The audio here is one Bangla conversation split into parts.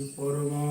informa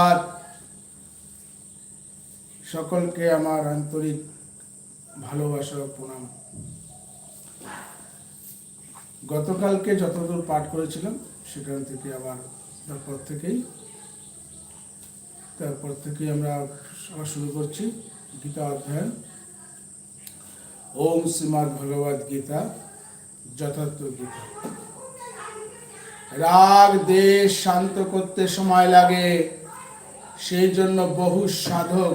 সুপ্রভাত সকলকে আমার আন্তরিক ভালোবাসা প্রণাম। গতকালকে যতদূর পাঠ করেছিলাম, সেখান থেকে আবার তারপর থেকেই, তারপর থেকে আমরা আবার শুরু করছি গীতা অধ্যয়ন। ওম শ্রীমদ ভগবদ গীতা, যথার্থ গীতা। রাগ, দেশ শান্ত করতে সময় লাগে। সেই জন্য বহু সাধক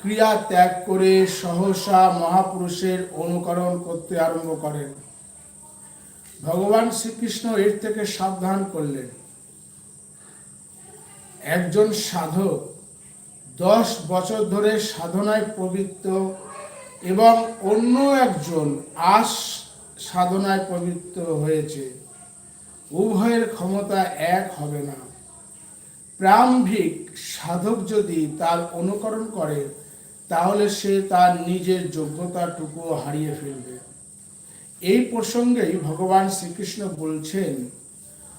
ক্রিয়া ত্যাগ করে সহসা মহাপুরুষের অনুকরণ করতে আরম্ভ করেন। ভগবান শ্রীকৃষ্ণ এর থেকে সাবধান করলেন। একজন সাধক দশ বছর ধরে সাধনায় পবিত্র এবং অন্য একজন আস সাধনায় পবিত্র হয়েছে। উভয়ের ক্ষমতা এক হবে না। প্রারম্ভিক সাধক যদি তার অনুকরণ করে, তাহলে সে তার নিজের যোগ্যতাটুকু হারিয়ে ফেলবে। এই প্রসঙ্গেই ভগবান শ্রীকৃষ্ণ বলছেন,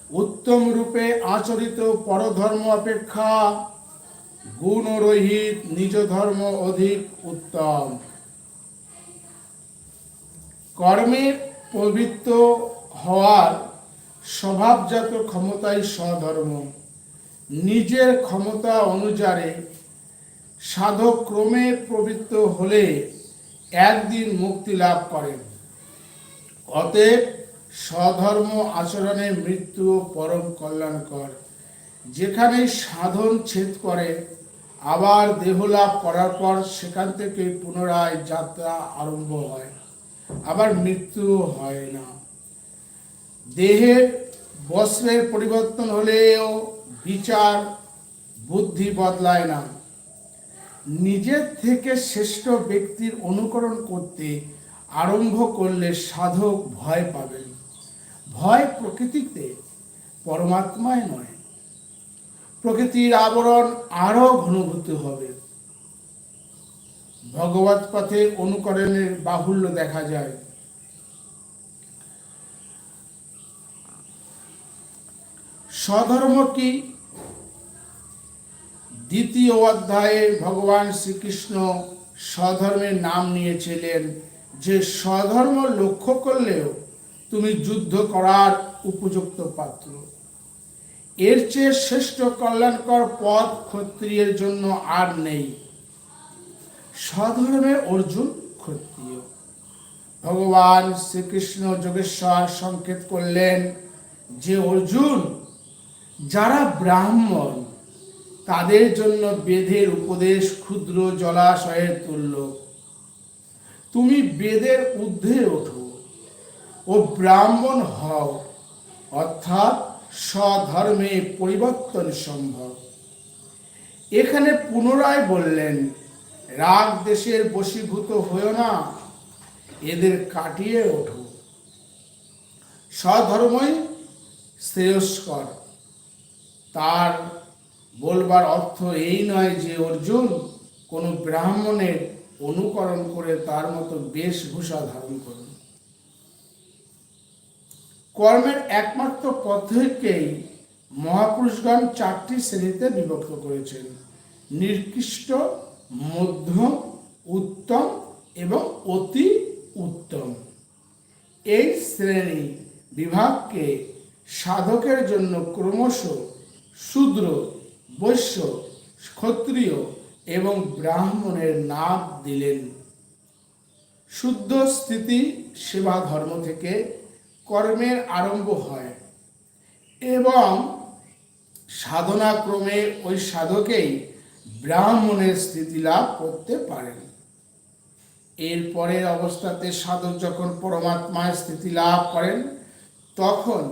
উত্তম রূপে আচরিত পরধর্ম অপেক্ষা গুণরহিত নিজ ধর্ম অধিক উত্তম। কর্মের পবিত্র হওয়ার স্বভাবজাত ক্ষমতাই স্বধর্ম। নিজের ক্ষমতা অনুযায়ী সাধক ক্রমে পবিত্র হলে একদিন মুক্তি লাভ করেন। অতএব স্বধর্ম আচরণে মৃত্যু পরম কল্যাণকর। যেখানে সাধন ছেদ করে, আবার দেহ লাভ করার পর সেখান থেকে পুনরায় যাত্রা আরম্ভ হয়, আবার মৃত্যু হয় না। দেহের বস্ত্রের পরিবর্তন হলেও বিচার, বুদ্ধি বদলায় না। নিজের থেকে শ্রেষ্ঠ ব্যক্তির অনুকরণ করতে আরম্ভ করলে সাধক ভয় পাবেন। ভয় প্রকৃতিতে পরমাত্মায় নয়। প্রকৃতির আবরণ আরও ঘনীভূত হবে। ভগবত পথে অনুকরণের বাহুল্য দেখা যায়। স্বধর্ম কি দ্বিতীয় অধ্যায়ে ভগবান শ্রীকৃষ্ণ স্বধর্মের নাম নিয়েছিলেন। যে স্বধর্ম লক্ষ্য করলেও তুমি যুদ্ধ করার উপযুক্ত পাত্র। এর চেয়ে শ্রেষ্ঠ কল্যাণকর পথ ক্ষত্রিয়ের জন্য আর নেই। স্বধর্মে অর্জুন ক্ষত্রিয়। ভগবান শ্রীকৃষ্ণ যোগেশ্বর সংকেত করলেন যে অর্জুন, যারা ব্রাহ্মণ তাদের জন্য বেদের উপদেশ ক্ষুদ্র জলাশয়ের তুল্য? তুমি বেদের ঊর্ধ্বে ওঠো ও ব্রাহ্মণ হও, অর্থাৎ স্বধর্মে পরিবর্তন সম্ভব। এখানে পুনরায় বললেন, রাগ দেশের বশীভূত হয়েও না, এদের কাটিয়ে ওঠো। স্বধর্মই শ্রেয়স্কর, তার বলবার অর্থ এই নয় যে অর্জুন কোনো ব্রাহ্মণের অনুকরণ করে তার মতো বেশভূষা ধারণ করুন কর্মের একমাত্র পদ্ধতিকেই মহাপুরুষগণ চারটি শ্রেণীতে বিভক্ত করেছেন নির্কৃষ্ট মধ্যম, উত্তম এবং অতি উত্তম। এই শ্রেণি বিভাগকে সাধকের জন্য ক্রমশ শূদ্র বৈশ্য, ক্ষত্রিয় এবং ব্রাহ্মণের নাম দিলেন। শুদ্ধ স্থিতি সেবা ধর্ম থেকে কর্মের আরম্ভ হয় এবং সাধনা ক্রমে ওই সাধকেই ব্রাহ্মণের স্থিতি লাভ করতে পারেন। এরপরের অবস্থাতে সাধক যখন পরমাত্মার স্থিতি লাভ করেন, তখন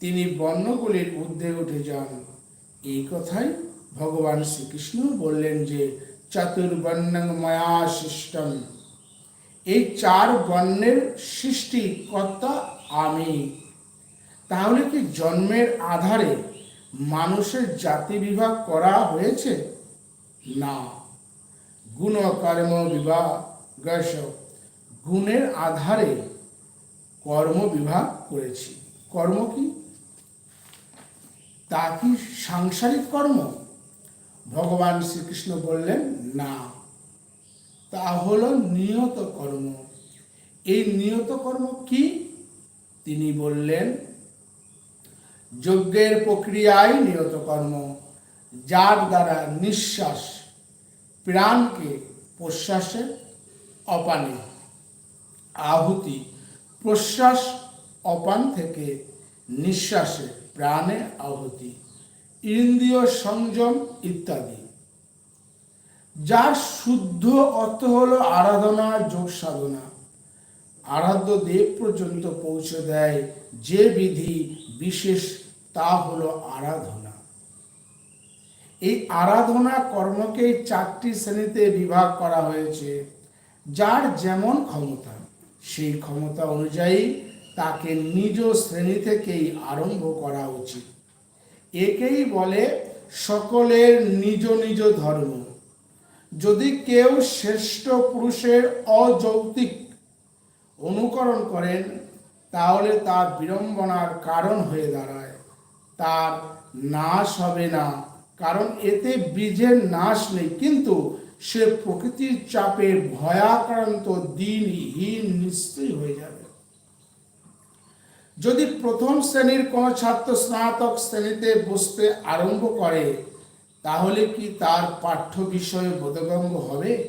তিনি বর্ণগুলির ঊর্ধ্বে উঠে যান। এই কথাই ভগবান শ্রীকৃষ্ণ বললেন যে চতুর্বর্ণং ময়া সৃষ্টম। এই চার বর্ণের সৃষ্টিকর্তা আমি। তাহলে কি জন্মের আধারে মানুষের জাতি বিভাগ করা হয়েছে? না। গুণ কর্ম বিভাগ গুণের আধারে কর্ম বিভাগ করেছি। কর্ম কি? তা কি সাংসারিক কর্ম? ভগবান শ্রীকৃষ্ণ বললেন, না। তা হলো নিয়ত কর্ম। এই নিয়ত কর্ম কি? তিনি বললেন, যজ্ঞের প্রক্রিয়ায় নিয়ত কর্ম। যার দ্বারা নিঃশ্বাস প্রাণকে প্রশ্বাসে অপানে। আহুতি প্রশ্বাস অপান থেকে নিঃশ্বাসে প্রাণে আহুতি, ইন্দ্রিয় সংযম ইত্যাদি। যার শুদ্ধ অর্থ হলো আরাধনা, যোগ সাধনা। আরাধ্য দেব পর্যন্ত পৌঁছে দেয় যে বিধি বিশেষ, তা হলো আরাধনা। এই আরাধনা কর্মকে চারটি শ্রেণীতে বিভাগ করা হয়েছে, যার যেমন ক্ষমতা, সেই ক্ষমতা অনুযায়ী তাকে নিজ শ্রেণি থেকেই আরম্ভ করা উচিত। একেই বলে সকলের নিজ নিজ ধর্ম। যদি কেউ শ্রেষ্ঠ পুরুষের অযৌক্তিক অনুকরণ করেন, তাহলে তার বিড়ম্বনার কারণ হয়ে দাঁড়ায়। তার নাশ হবে না, কারণ এতে বীজের নাশ নেই। কিন্তু সে প্রকৃতির চাপে ভয়াক্রান্ত, দিনহীন নিশ্চয়ই হয়ে যাবে। যদি প্রথম শ্রেণির কোনো ছাত্র স্নাতক শ্রেণীতে বসতে আরম্ভ করে, তাহলে কি তার পাঠ্য বিষয়ে বোধগম্য হবে?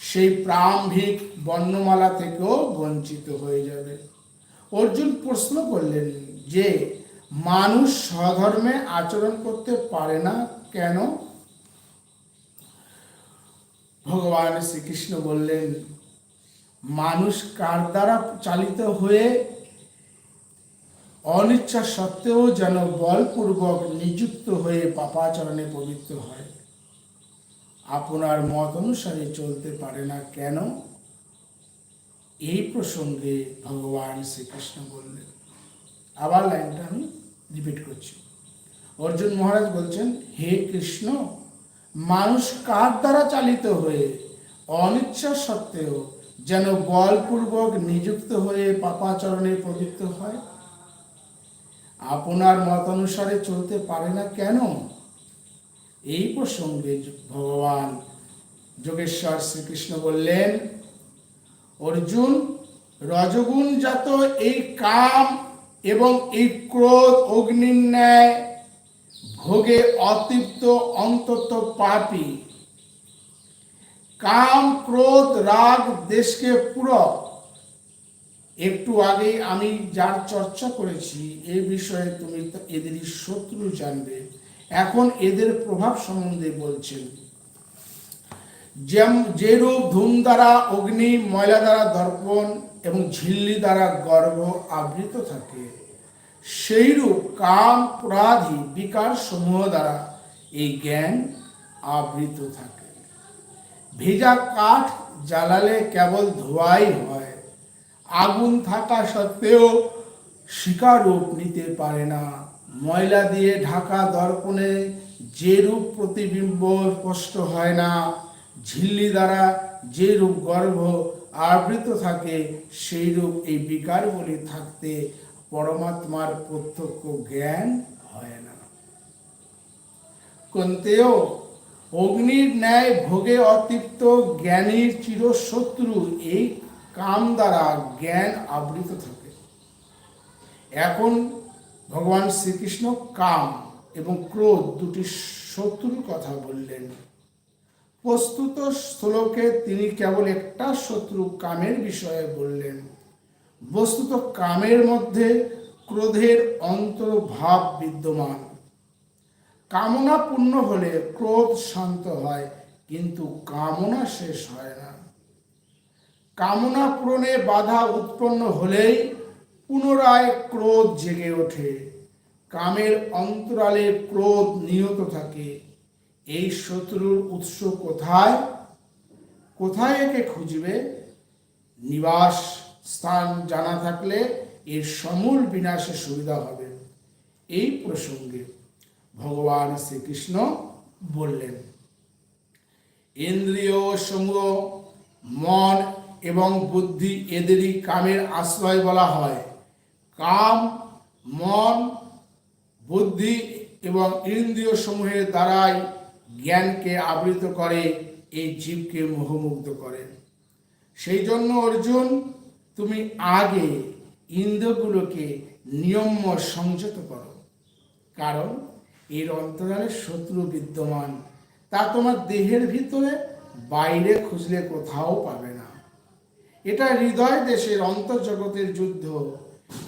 সেই প্রারম্ভিক বর্ণমালা থেকেও বঞ্চিত হয়ে যাবে। অর্জুন প্রশ্ন করলেন যে, মানুষ স্বধর্মে আচরণ করতে পারে না কেন? ভগবান শ্রীকৃষ্ণ বললেন, মানুষ কার দ্বারা চালিত হয়ে অনিচ্ছা সত্ত্বেও যেন বলপূর্বক নিযুক্ত হয়ে পাপাচরণে পবিত্র হয়। আপনার মত অনুসারে চলতে পারে না কেন? এই প্রসঙ্গে ভগবান শ্রীকৃষ্ণ বললেন। আবার লাইনটা আমি রিপিট করছি। অর্জুন মহারাজ বলছেন, হে কৃষ্ণ, মানুষ কার দ্বারা চালিত হয়ে অনিচ্ছা সত্ত্বেও যেন বলপূর্বক নিযুক্ত হয়ে পাপাচরণে পবিত্র হয়? আপনার মতানুসারে চলতে পারে না কেন? এই প্রসঙ্গে ভগবান যোগেশ্বর শ্রীকৃষ্ণ বললেন, অর্জুন, রজগুণ জাত এই কাম এবং এই ক্রোধ অগ্নির ন্যায় ভোগে অতৃপ্ত অন্তত পাপি। কাম, ক্রোধ, রাগ, দেশকে পূরক একটু আগে আমি যার চর্চা করেছি, এ বিষয়ে তুমি এদেরই শত্রু জানবে। এখন এদের প্রভাব সম্বন্ধে বলছেন। যেরূপ ধূম দ্বারা অগ্নি ময়লা দ্বারা দর্পণ এবং ঝিল্লি দ্বারা গর্ভ আবৃত থাকে, সেইরূপ কাম প্রাধি বিকার সমূহ দ্বারা এই জ্ঞান আবৃত থাকে। ভেজা কাঠ জ্বালালে কেবল ধোয়াই হয়। আগুন থাকা সত্ত্বেও শিকার রূপ নিতে পারে না। ময়লা দিয়ে ঢাকা দর্পণে যে রূপ প্রতিবিম্ব স্পষ্ট হয় না, ঝিল্লি দ্বারা যে রূপ গর্ভ আবৃত থাকে, সেই রূপ এই বিকারগুলি থাকতে পরমাত্মার প্রত্যক্ষ জ্ঞান হয় না। কন্তেও, অগ্নির ন্যায় ভোগে অতৃপ্ত জ্ঞানীর চিরশত্রু এই কাম দ্বারা জ্ঞান আবৃত থাকে। এখন ভগবান শ্রীকৃষ্ণ কাম এবং ক্রোধ দুটি শত্রুর কথা বললেন। প্রস্তুত শ্লোকে তিনি কেবল একটা শত্রু কামের বিষয়ে বললেন। বস্তুত কামের মধ্যে ক্রোধের অন্তর্ভাব বিদ্যমান। কামনা পূর্ণ হলে ক্রোধ শান্ত হয়, কিন্তু কামনা শেষ হয় না। কামনা পূরণে বাধা উৎপন্ন হলেই পুনরায় ক্রোধ জেগে ওঠে। কামের অন্তরালে ক্রোধ নিহত থাকে। এই শত্রুর উৎস কোথায়? কোথায় একে খুঁজবে? নিবাস স্থান জানা থাকলে এর সমূল বিনাশে সুবিধা হবে। এই প্রসঙ্গে ভগবান শ্রীকৃষ্ণ বললেন, ইন্দ্রিয় সমূহ মন এবং বুদ্ধি এদেরই কামের আশ্রয় বলা হয়। কাম, মন, বুদ্ধি এবং ইন্দ্রিয় সমূহের দ্বারাই জ্ঞানকে আবৃত করে, এই জীবকে মোহমুগ্ধ করে। সেই জন্য অর্জুন, তুমি আগে ইন্দ্রগুলোকে নিয়ম সংযত করো। কারণ এর অন্তরালে শত্রু বিদ্যমান। তা তোমার দেহের ভিতরে বাইরে খুঁজলে কোথাও পাবে এটা হৃদয় দেশের অন্তর্জগতের যুদ্ধ।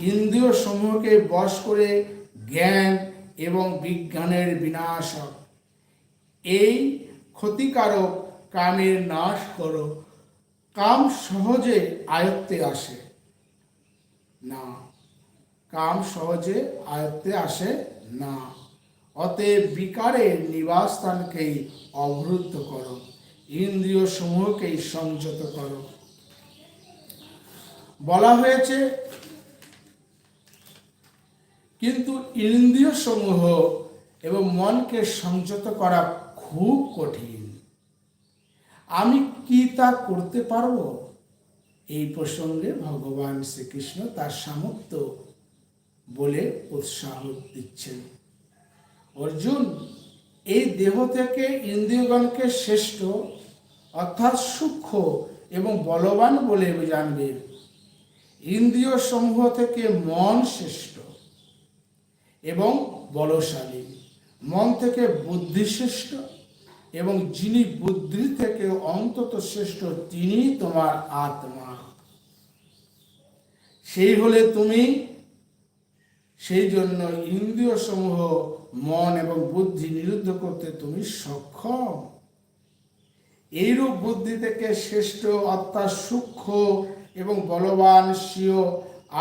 ইন্দ্রিয় সমূহকে বশ করে জ্ঞান এবং বিজ্ঞানের বিনাশক এই ক্ষতিকারক কামের নাশ করো। কাম সহজে আয়ত্তে আসে। না, কাম সহজে আয়ত্তে আসে না। অতএব বিকারের নিবাসস্থানকেই অবরুদ্ধ করো। ইন্দ্রিয় সমূহকেই সংযত করো। বলা হয়েছে, কিন্তু ইন্দ্রিয় সমূহ এবং মনকে সংযত করা খুব কঠিন। আমি কি তা করতে পারব? এই প্রসঙ্গে ভগবান শ্রীকৃষ্ণ তার সামর্থ্য বলে উৎসাহ দিচ্ছেন। অর্জুন, এই দেহ থেকে ইন্দ্রিয়গণকে শ্রেষ্ঠ, অর্থাৎ সূক্ষ্ম এবং বলবান বলে জানবে। ইন্দ্রিয় সমূহ থেকে মন শ্রেষ্ঠ এবং বলশালী। মন থেকে বুদ্ধি শ্রেষ্ঠ এবং যিনি বুদ্ধি থেকে অন্তত শ্রেষ্ঠ তিনি তোমার আত্মা। সেই হলে তুমি সেই জন্য ইন্দ্রিয় সমূহ, মন এবং বুদ্ধি নিরুদ্ধ করতে তুমি সক্ষম। এইরূপ বুদ্ধি থেকে শ্রেষ্ঠ, অর্থাৎ সূক্ষ্ম এবং বলবান স্বীয়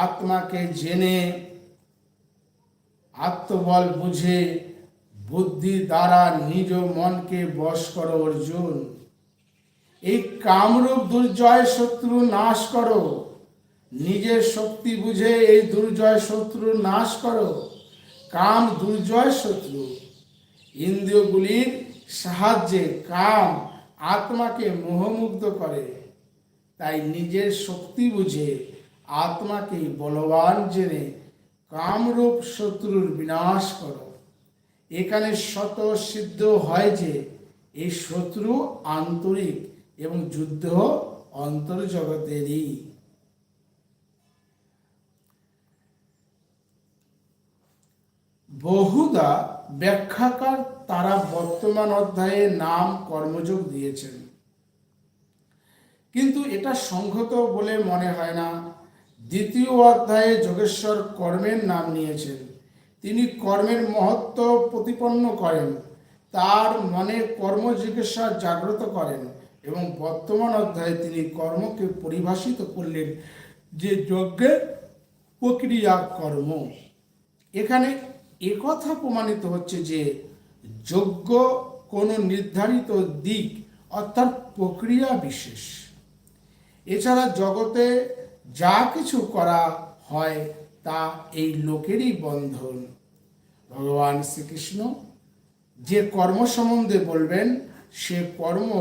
আত্মাকে জেনে, আত্মবল বুঝে বুদ্ধি দ্বারা নিজ মনকে বশ করো অর্জুন। এই কামরূপ দুর্জয় শত্রু নাশ করো। নিজের শক্তি বুঝে এই দুর্জয় শত্রু নাশ করো। কাম দুর্জয় শত্রু। ইন্দ্রিয়গুলির সাহায্যে কাম আত্মাকে মোহমুগ্ধ করে। তাই নিজের শক্তি বুঝে আত্মাকে বলবান জেনে কামরূপ শত্রুর বিনাশ করো। এখানে শত সিদ্ধ হয় যে এই শত্রু আন্তরিক এবং যুদ্ধ অন্তর্জগতেরই। বহুদা ব্যাখ্যাকার তারা বর্তমান অধ্যায়ে নাম কর্মযোগ দিয়েছেন। কিন্তু এটা সংহত বলে মনে হয় না। দ্বিতীয় অধ্যায়ে যোগেশ্বর কর্মের নাম নিয়েছেন। তিনি কর্মের মহত্ব প্রতিপন্ন করেন, তার মনে কর্ম জিজ্ঞাসা জাগ্রত করেন এবং বর্তমান অধ্যায়ে তিনি কর্মকে পরিভাষিত করলেন যে যজ্ঞের প্রক্রিয়া কর্ম। এখানে একথা প্রমাণিত হচ্ছে যে যজ্ঞ কোনো নির্ধারিত দিক অর্থাৎ প্রক্রিয়া বিশেষ। এছাড়া জগতে যা কিছু করা হয় তা এই লোকেরই বন্ধন। ভগবান শ্রীকৃষ্ণ যে কর্ম সম্বন্ধে বলবেন, সে কর্ম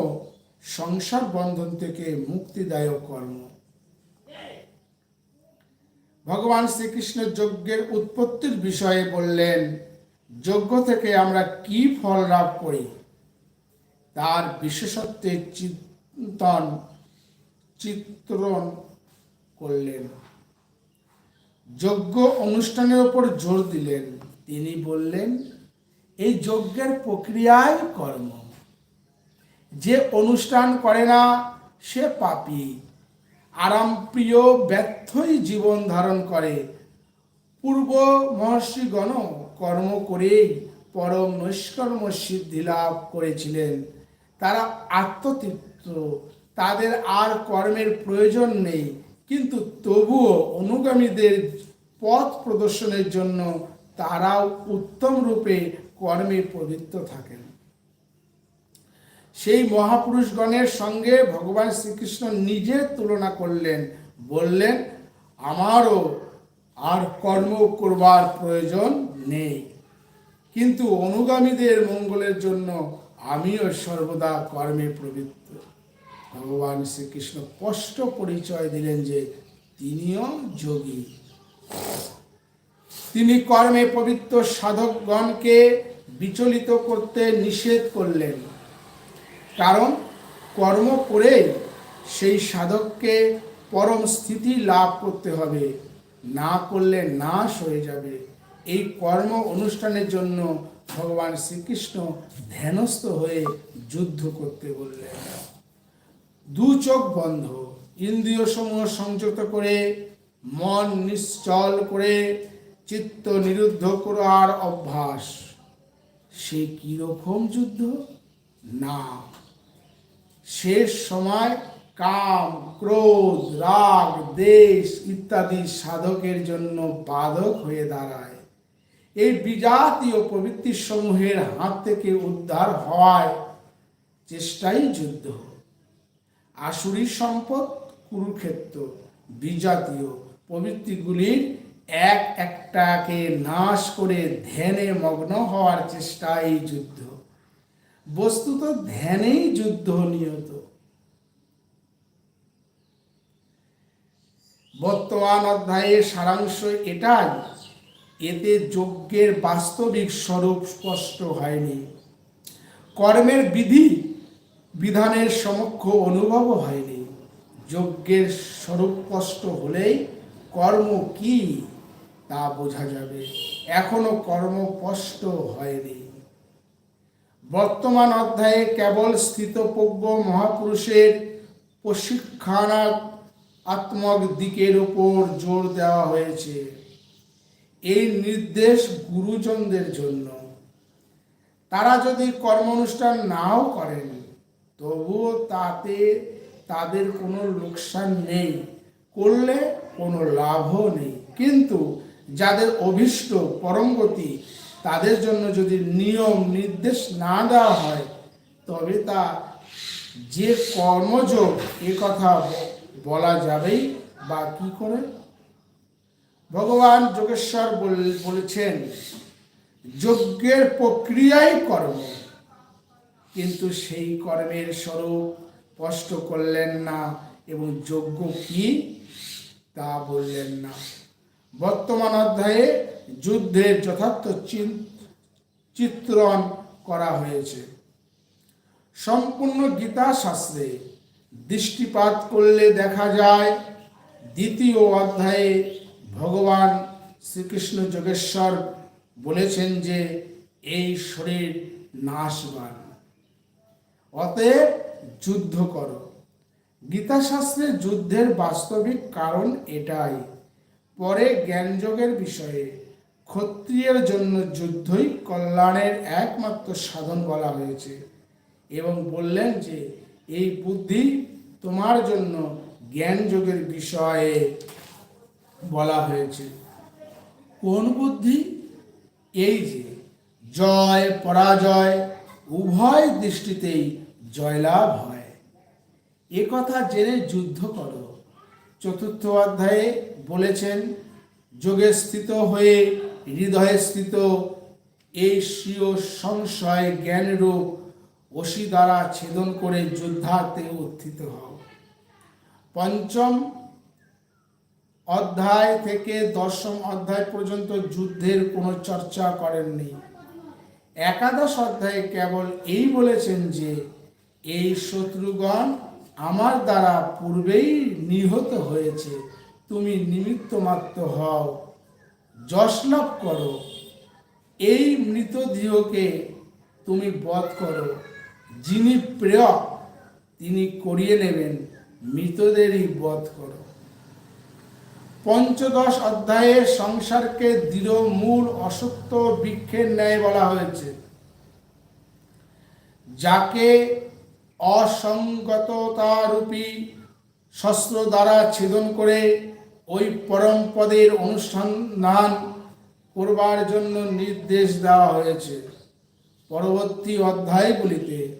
সংসার বন্ধন থেকে মুক্তিদায়ক কর্ম। ভগবান শ্রীকৃষ্ণ যজ্ঞের উৎপত্তির বিষয়ে বললেন, যজ্ঞ থেকে আমরা কি ফল লাভ করি? তার বিশেষত্বের চিন্তন চিত্রণ করলেন। যজ্ঞ অনুষ্ঠানের ওপর জোর দিলেন। তিনি বললেন, এই যজ্ঞের প্রক্রিয়াই কর্ম। যে অনুষ্ঠান করে না, সে পাপী। আরামপ্রিয় ব্যর্থই জীবন ধারণ করে। পূর্ব মহর্ষিগণ কর্ম করেই পরম নৈষ্কর্ম সিদ্ধি লাভ করেছিলেন। তারা আত্মতৃপ্ত তাদের আর কর্মের প্রয়োজন নেই। কিন্তু তবুও অনুগামীদের পথ প্রদর্শনের জন্য তারাও উত্তম রূপে কর্মে পবিত্র থাকেন। সেই মহাপুরুষগণের সঙ্গে ভগবান শ্রীকৃষ্ণ নিজের তুলনা করলেন, বললেন, আমারও আর কর্ম করবার প্রয়োজন নেই। কিন্তু অনুগামীদের মঙ্গলের জন্য আমিও সর্বদা কর্মে প্রবৃত্ত। ভগবান শ্রীকৃষ্ণ স্পষ্ট পরিচয় দিলেন যে তিনিও যোগী। তিনি কর্মে পবিত্র সাধকগণকে বিচলিত করতে নিষেধ করলেন। কারণ কর্ম করে সেই সাধককে পরম স্থিতি লাভ করতে হবে। না করলে নাশ হয়ে যাবে। এই কর্ম অনুষ্ঠানের জন্য ভগবান শ্রীকৃষ্ণ ধ্যানস্থ হয়ে যুদ্ধ করতে বললেন। দু চোখ বন্ধ। ইন্দ্রিয় সমূহ সংযত করে, মন নিশ্চল করে, চিত্ত নিরুদ্ধ করার অভ্যাস। সে কীরকম যুদ্ধ? না। শেষ সময় কাম, ক্রোধ, রাগ, দেশ ইত্যাদি সাধকের জন্য বাধক হয়ে দাঁড়ায়। এই বিজাতীয় প্রবৃত্তি সমূহের হাত থেকে উদ্ধার হওয়ায় চেষ্টাই যুদ্ধ। আসুরি সম্পদ, কুরুক্ষেত্র বিজাতীয় প্রবৃত্তিগুলির এক একটাকে নাশ করে ধ্যানে মগ্ন হওয়ার চেষ্টাই যুদ্ধ। বস্তুত ধ্যানেই যুদ্ধ নিয়ত। বর্তমান অধ্যায়ের সারাংশ এটাই। এতে যজ্ঞের বাস্তবিক স্বরূপ স্পষ্ট হয়নি। কর্মের বিধি বিধানের সমক্ষ অনুভব হয়নি। যজ্ঞের স্বরূপ স্পষ্ট হলেই কর্ম কি তা বোঝা যাবে। এখনও কর্ম স্পষ্ট হয়নি। বর্তমান অধ্যায়ে কেবল স্থিতপজ্ঞ মহাপুরুষের প্রশিক্ষণাত্মক দিকের উপর জোর দেওয়া হয়েছে। এই নির্দেশ গুরুজনদের জন্য। তারা যদি কর্ম অনুষ্ঠান নাও করেন তবুও তাতে তাদের কোনো লোকসান নেই, করলে কোনো লাভও নেই। কিন্তু যাদের অভিষ্ট পরমগতি, তাদের জন্য যদি নিয়ম, নির্দেশ না দেওয়া হয়, তবে তা যে কর্মযোগ, এ কথা বলা যাবেই, বা কি করে? ভগবান যোগেশ্বর বল- বলেছেন, যজ্ঞের প্রক্রিয়াই কর্ম। কিন্তু সেই কর্মের স্বরূপ স্পষ্ট করলেন না এবং যজ্ঞ কি তা বললেন না। বর্তমান অধ্যায়ে যুদ্ধের যথার্থ চিত্রণ করা হয়েছে। সম্পূর্ণ গীতা শাস্ত্রে দৃষ্টিপাত করলে দেখা যায়, দ্বিতীয় অধ্যায়ে ভগবান শ্রীকৃষ্ণ যোগেশ্বর বলেছেন যে এই শরীর নাশবান অতএব যুদ্ধ করো। গীতাশাস্ত্রে যুদ্ধের বাস্তবিক কারণ এটাই। পরে জ্ঞানযোগের বিষয়ে ক্ষত্রিয়ের জন্য যুদ্ধই কল্যাণের একমাত্র সাধন বলা হয়েছে এবং বললেন যে, এই বুদ্ধি তোমার জন্য জ্ঞানযোগের বিষয়ে বলা হয়েছে। কোন বুদ্ধি? এই যে, জয়, পরাজয় উভয় দৃষ্টিতেই জয়লাভ হয়। এ কথা জেনে যুদ্ধ করো। চতুর্থ অধ্যায়ে বলেছেন, যোগে স্থিত হয়ে হৃদয়ে স্থিত, এই স্বীয় সংশয় জ্ঞানরূপ অসি দ্বারা ছেদন করে যুদ্ধাতে উত্থিত হও। পঞ্চম অধ্যায় থেকে দশম অধ্যায় পর্যন্ত যুদ্ধের কোনো চর্চা করেননি। একাদশ অধ্যায়ে কেবল এই বলেছেন যে এই শত্রুগণ আমার দ্বারা পূর্বেই নিহত হয়েছে। তুমি নিমিত্ত মাত্র হও। যশ লাভ করো। এই মৃতদেহকে তুমি বধ করো। যিনি প্রেয়ক, তিনি করিয়ে নেবেন। মৃতদেরই বধ করো। পঞ্চদশ অধ্যায়ে সংসারকে দৃঢ় মূল অসত্য বৃক্ষের ন্যায় বলা হয়েছে। যাকে অসঙ্গততারূপী শস্ত্র দ্বারা ছেদন করে ওই পরম পদের অনুসন্ধান করবার জন্য নির্দেশ দেওয়া হয়েছে। পরবর্তী অধ্যায়গুলিতে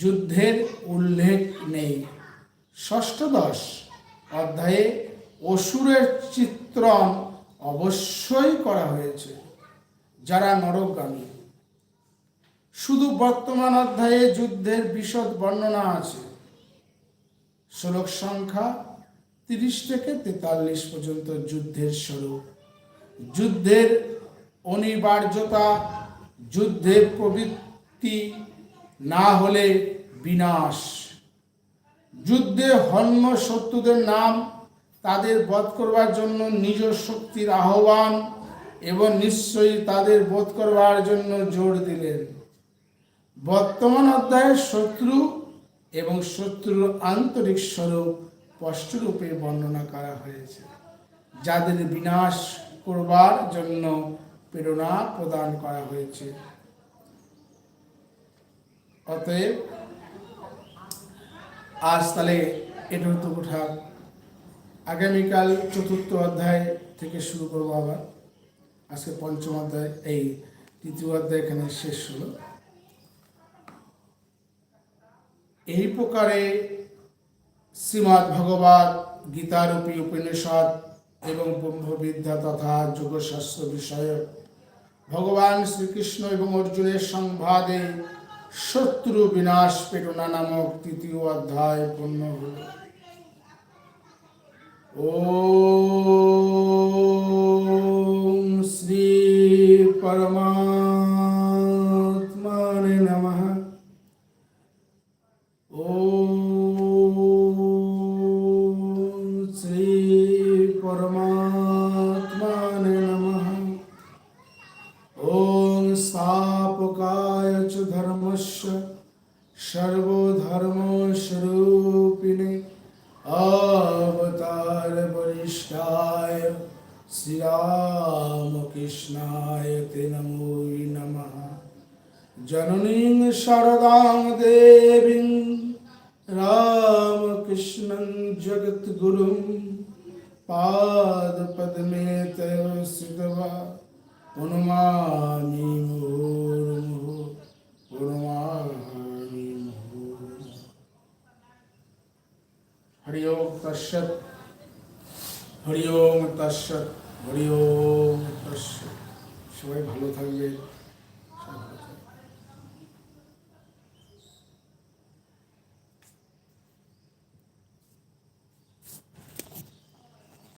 যুদ্ধের উল্লেখ নেই। ষষ্ঠদশ অধ্যায়ে অসুরের চিত্রণ অবশ্যই করা হয়েছে। যারা নরকগামী শুধু বর্তমান অধ্যায়ে যুদ্ধের বিশদ বর্ণনা আছে। শ্লোক সংখ্যা তিরিশ থেকে তেতাল্লিশ পর্যন্ত যুদ্ধের স্বরূপ। যুদ্ধের অনিবার্যতা, যুদ্ধের প্রবৃত্তি না হলে বিনাশ। যুদ্ধে হন্য শত্রুদের নাম তাদের বধ করবার জন্য নিজ শক্তির আহ্বান এবং নিশ্চয়ই তাদের বধ করবার জন্য জোর দিলেন। বর্তমান অধ্যায়ে শত্রু এবং শত্রুর আন্তরিক স্বরূপ স্পষ্টরূপে বর্ণনা করা হয়েছে, যাদের বিনাশ করবার জন্য প্রেরণা প্রদান করা হয়েছে। অতএব, আজ তাহলে এটুকু কোঠা আগামীকাল চতুর্থ অধ্যায় থেকে শুরু করব আবার। আজকে পঞ্চম অধ্যায়, এই তৃতীয় অধ্যায় এখানে শেষ হলো। এই প্রকারে শ্রীমৎ ভগবত গীতারূপী উপনিষদ এবং ব্রহ্মবিদ্যা তথা যোগশাস্ত্র বিষয়ে ভগবান শ্রীকৃষ্ণ এবং অর্জুনের সংবাদে শত্রু বিনাশ প্রেরণা নামক তৃতীয় অধ্যায় পূর্ণ হল। ওম শ্রী পরমাত্মানে রামকৃষ্ণায় তে নমো নমঃ জননীং শারদাং দেবীং রামকৃষ্ণং জগদ্গুরুং পাদপদ্মে তৈব শ্রীতবা অনুমামি অনুমামি হরি ওম তৎসৎ হরি ওম তৎসৎ হরি ওম সবাই ভালো থাকবে